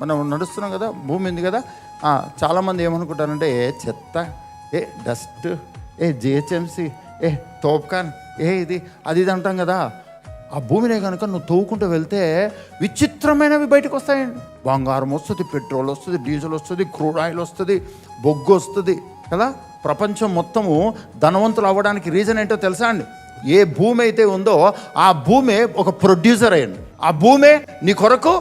మనం నడుస్తున్నాం కదా భూమి ఉంది కదా చాలామంది ఏమనుకుంటారంటే ఏ చెత్త ఏ డస్ట్ ఏ జిహెచ్ఎంసి ఏ తోప్కాన్ ఏ ఇది అది ఇది అంటాం కదా. ఆ భూమినే కనుక నువ్వు తవ్వుకుంటూ వెళ్తే విచిత్రమైనవి బయటకు వస్తాయండి బంగారం వస్తుంది పెట్రోల్ వస్తుంది డీజిల్ వస్తుంది క్రూడ్ ఆయిల్ వస్తుంది బొగ్గు వస్తుంది కదా? ప్రపంచం మొత్తము ధనవంతులు అవ్వడానికి రీజన్ ఏంటో తెలుసా అండి? ఏ భూమి అయితే ఉందో ఆ భూమి ఒక ప్రొడ్యూసర్ అయ్యండి ఆ భూమే నీ కొరకు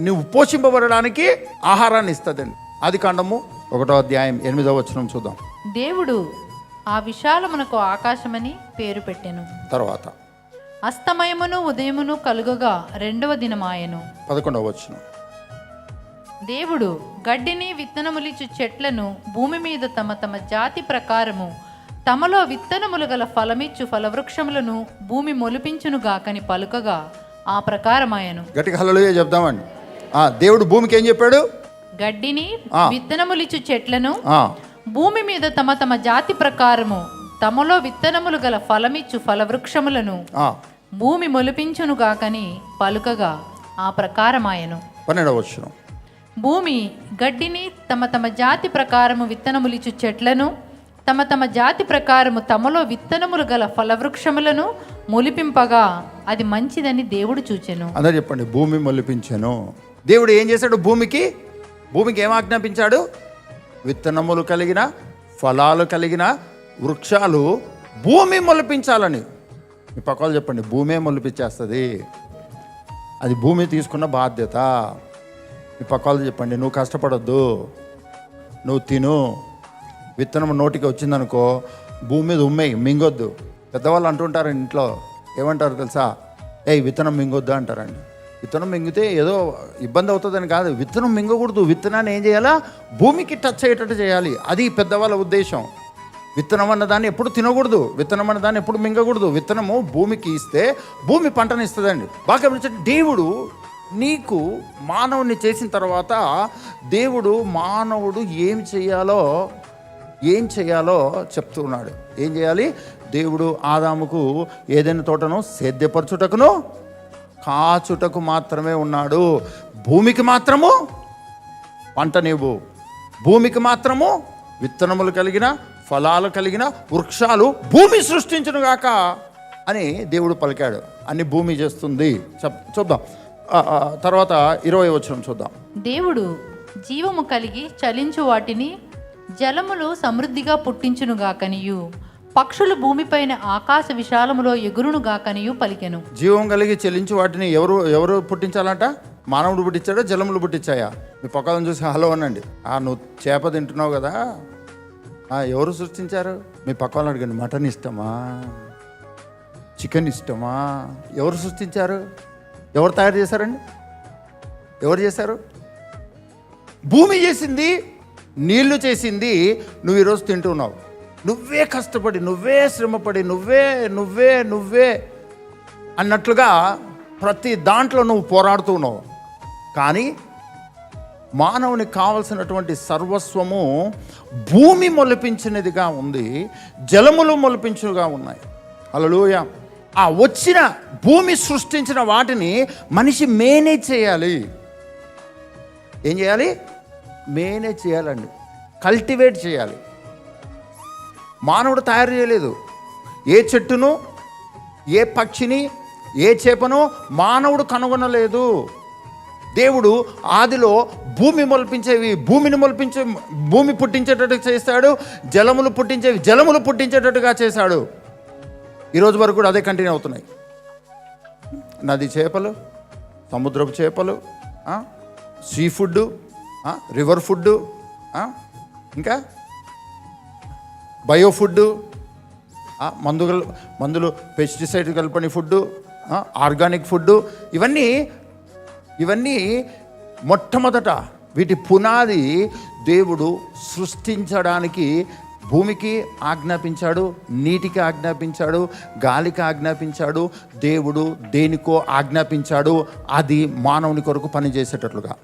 నువ్వు పోషింపబడడానికి ఆహారాన్ని ఇస్తుందండి. అది కాండము ఒకటో అధ్యాయం ఎనిమిదో వచనం చూద్దాం. దేవుడు ఆ విశాలమునకు ఆకాశమని పేరు పెట్టెను. తర్వాత అస్తమయమును ఉదయమును కలుగగా రెండవ దినమాయెను. పదకొండవ వచనం. దేవుడు గడ్డిని విత్తనములిచ్చు చెట్లను భూమి మీద తమ తమ జాతి ప్రకారము తమలో విత్తనములు గల ఫలమిచ్చు ఫలవృక్షములను భూమి మొలిపించును గాకని పలుకగా ఆ ప్రకారమాయను. గట్టిగా హల్లెలూయా చెప్దామండి. దేవుడు భూమికి ఏం చెప్పాడు? గడ్డిని. విత్తనములిచ్చు చెట్లను భూమి మీద తమ తమ జాతి ప్రకారము తమలో విత్తనములు గల ఫలమిచ్చు ఫలవృక్షములను భూమి మొలిపించును గాకని పలుకగా ఆ ప్రకారమాయను. పన్నెండవ భూమి గడ్డిని తమ తమ జాతి ప్రకారము విత్తనములిచ్చు చెట్లను తమ తమ జాతి ప్రకారము తమలో విత్తనములు గల ఫలవృక్షములను మొలిపింపగా అది మంచిదని దేవుడు చూచెను. అందరూ చెప్పండి భూమి మొలిపించాను. దేవుడు ఏం చేశాడు? భూమికి భూమికి ఏం ఆజ్ఞాపించాడు? విత్తనములు కలిగిన ఫలాలు కలిగిన వృక్షాలు భూమి మొలిపించాలని. మీ పక్కలు చెప్పండి భూమే మొలిపించేస్తుంది. అది భూమి తీసుకున్న బాధ్యత. మీ పక్కలు చెప్పండి నువ్వు కష్టపడొద్దు. నువ్వు తిను. విత్తనం నోటికి వచ్చిందనుకో భూమి మీద ఉమ్మేయి మింగొద్దు. పెద్దవాళ్ళు అంటుంటారు ఇంట్లో. ఏమంటారు తెలుసా? ఏ విత్తనం మింగొద్దు అంటారండి. విత్తనం మింగితే ఏదో ఇబ్బంది అవుతుందని కాదు. విత్తనం మింగకూడదు. విత్తనాన్ని ఏం చేయాలా? భూమికి టచ్ అయ్యేటట్టు చేయాలి. అది పెద్దవాళ్ళ ఉద్దేశం. విత్తనం అన్న దాన్ని ఎప్పుడు తినకూడదు. విత్తనం అన్న దాన్ని ఎప్పుడు మింగకూడదు. విత్తనము భూమికి ఇస్తే భూమి పంటను ఇస్తుందండి. బాగా గమనించండి. దేవుడు నీకు మానవుని చేసిన తర్వాత దేవుడు మానవుడు ఏం చేయాలో ఏం చేయాలో చెప్తున్నాడు ఏం చేయాలి? దేవుడు ఆదాముకు ఏదైనా తోటను సేద్యపరచుటకును కాచుటకు మాత్రమే ఉన్నాడు. భూమికి మాత్రము? పంట నీవు. భూమికి మాత్రము? విత్తనములు కలిగిన ఫలాలు కలిగిన వృక్షాలు భూమి సృష్టించను గాక అని దేవుడు పలికాడు. అన్ని భూమి చేస్తుంది. చూద్దాం. తర్వాత ఇరవై వచ్చిన చూద్దాం. దేవుడు జీవము కలిగి చలించు వాటిని జలములు సమృద్ధిగా పుట్టించును గాకనియు. పక్షులు భూమిపైన ఆకాశ విశాలములో ఎగురును గాకనియు పలికెను. జీవం కలిగి చెల్లించి వాటిని ఎవరు ఎవరు పుట్టించాలంట? మానవుడు పుట్టించాడా? జలములు పుట్టించాయా? మీ పక్కలను చూసి హలో అనండి. ఆ నువ్వు చేప తింటున్నావు కదా? ఆ, ఎవరు సృష్టించారు? మీ పక్క వాళ్ళు అడగండి మటన్ ఇష్టమా? చికెన్ ఇష్టమా? ఎవరు సృష్టించారు? ఎవరు తయారు చేశారండి? ఎవరు చేశారు? భూమి చేసింది నీళ్ళు చేసింది నువ్వు ఈరోజు తింటున్నావు. నువ్వే కష్టపడి నువ్వే శ్రమపడి నువ్వే నువ్వే నువ్వే అన్నట్లుగా ప్రతి దాంట్లో నువ్వు పోరాడుతూ ఉన్నావు. కానీ మానవునికి కావలసినటువంటి సర్వస్వము భూమి మొలిపించినదిగా ఉంది జలములు మొలిపించినగా ఉన్నాయి. అలలోయ ఆ వచ్చిన భూమి సృష్టించిన వాటిని మనిషి మేనేజ్ చేయాలి. ఏం చేయాలి? మేనేజ్ చేయాలండి. కల్టివేట్ చేయాలి. మానవుడు తయారు చేయలేదు. ఏ చెట్టును ఏ పక్షిని ఏ చేపను మానవుడు కనుగొనలేదు. దేవుడు ఆదిలో భూమి మొలిపించేవి భూమిని మొలిపించే భూమి పుట్టించేటట్టు చేస్తాడు జలములు పుట్టించేవి జలములు పుట్టించేటట్టుగా చేశాడు. ఈరోజు వరకు కూడా అదే కంటిన్యూ అవుతున్నాయి. నది చేపలు సముద్రపు చేపలు సీ ఫుడ్ రివర్ ఫుడ్ ఇంకా బయో ఫుడ్ మందు మందులు పెస్టిసైడ్ కలపని ఫుడ్ ఆర్గానిక్ ఫుడ్ ఇవన్నీ ఇవన్నీ మొట్టమొదట వీటి పునాది దేవుడు సృష్టించడానికి భూమికి ఆజ్ఞాపించాడు నీటికి ఆజ్ఞాపించాడు గాలికి ఆజ్ఞాపించాడు దేవుడు దేనికో ఆజ్ఞాపించాడు అది మానవుని కొరకు పనిచేసేటట్లుగా.